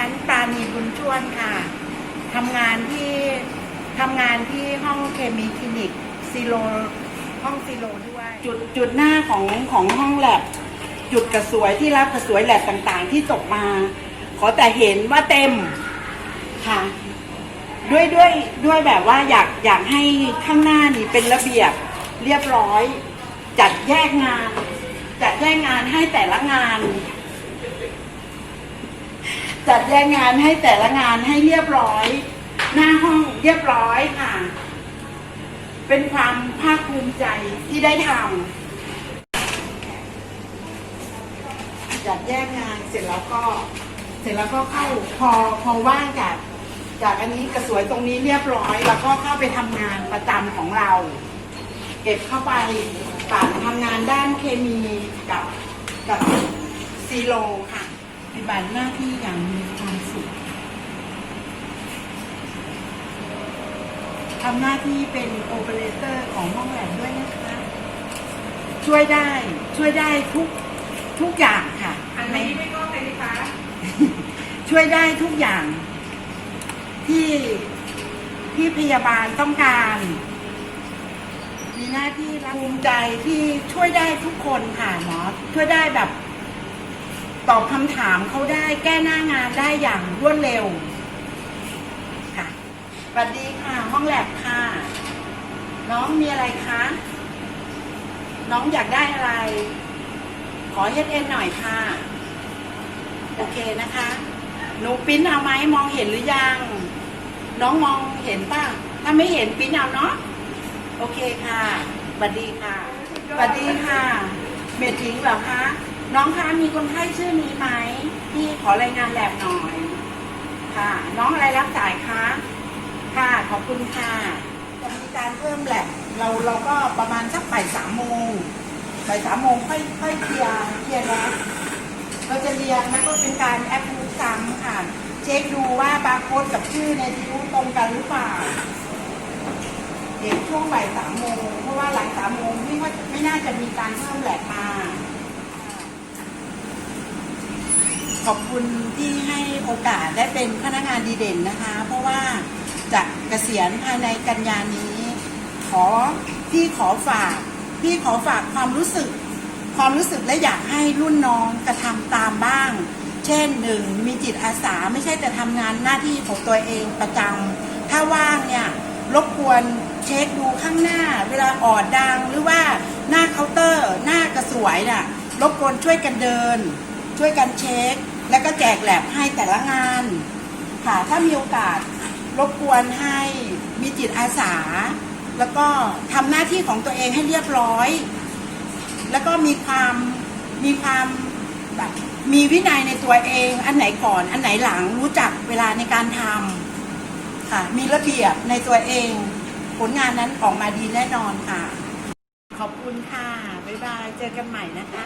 ันปราณีบุญชวนค่ะทำงานที่ทำงานที่ห้องเคมีคลินิกซีโลห้องซีโลด้วย จุดจุดหน้าของของห้องแลบจุดกระสวยที่รับกระสวยแลบต่างๆ ที่ตกมา ขอแต่เห็นว่าเต็มค่ะ ด้วยด้วยด้วยแบบว่าอยากอยากให้ข้างหน้านี้เป็นระเบียบเรียบร้อย จัดแยกงาน จัดแยกงานให้แต่ละงาน จัดแยกงานให้แต่ละงานให้เรียบร้อย หน้าห้องเรียบร้อยค่ะ เป็นความภาคภูมิใจที่ได้ทำจัดแยกงานเสร็จแล้วก็ เสร็จแล้วก็เข้าพอพอว่างจากจากอันนี้กระสวยตรงนี้เรียบร้อย แล้วก็เข้าไปทำงานประจำของเรา เก็บเข้าไปป่านทำงานด้านเคมีกับกับซีโลค่ะ ฏิบัติหน้าที่อย่างมีความสุขทำหน้าที่เป็นโอเปอเรเตอร์ของห้องแลบด้วยนะคะ ช่วยได้ช่วยได้ทุกทุกอย่างค่ะอันนี้ไม่ก็เป็นคะช่วยได้ทุกอย่าง ที่ที่พยาบาลต้องการ มีหน้าที่รับภูมิใจที่ช่วยได้ทุกคนค่ะหมอช่วยได้แบบ ตอบคำถามเขาได้แก้หน้างานได้อย่างรวดเร็วค่ะสวัสดีค่ะ ห้องแลบค่ะ น้องมีอะไรคะ น้องอยากได้อะไร ขอเฮ็ดเอ็นหน่อยค่ะ โอเคนะคะ หนูปิ้นเอาไหมมองเห็นหรือยัง น้องมองเห็นป่ะ ถ้าไม่เห็นปิ้นเอาเนาะ โอเคค่ะสวัสดีค่ะสวัสดีค่ะ เมทิงเหรอคะ น้องคะมีคนไข้ชื่อนี้ไหมพี่ขอรายงานแลบหน่อย ค่ะ น้องอะไรรับสายคะ ค่ะขอบคุณค่ะจะมีการเพิ่มแลบเราเราก็ประมาณสักบ่ายสามโมงบ่ายสามโมงค่อยค่อยเคลียร์เคลียร์แล้วเราจะเรียงแล้วก็เป็นการแอปพูดซ้ำค่ะ เช็คดูว่าบาร์โค้ดกับชื่อในทิวตรงกันหรือเปล่าเด็กช่วงบ่ายสามโมงเพราะว่าหลังสามโมงพี่ว่าไม่น่าจะมีการเพิ่มแหลกมา ขอบคุณที่ให้โอกาสได้เป็นพนักงานดีเด่นนะคะ เพราะว่าจะเกษียณภายในกันยานี้ ขอพี่ขอฝากพี่ขอฝากความรู้สึก ความรู้สึกและอยากให้รุ่นน้องกระทำตามบ้าง เช่นหนึ่งมีจิตอาสาไม่ใช่แต่ทำงานหน้าที่ของตัวเองประจำถ้าว่างเนี่ยรบกวนเช็คดูข้างหน้า เวลาออดดังหรือว่าหน้าเคาน์เตอร์ หน้ากระสวยน่ะรบกวนช่วยกันเดิน ช่วยกันเช็ค แล้วก็แจกแลบให้แต่ละงาน ค่ะ ถ้ามีโอกาสรบกวนให้มีจิตอาสา แล้วก็ทำหน้าที่ของตัวเองให้เรียบร้อย แล้วก็มีความมีความแบบมีวินัยในตัวเอง อันไหนก่อนอันไหนหลังรู้จักเวลาในการทำค่ะ มีระเบียบในตัวเอง ผลงานนั้นออกมาดีแน่นอนค่ะ ขอบคุณค่ะ บ๊ายบาย เจอกันใหม่นะคะ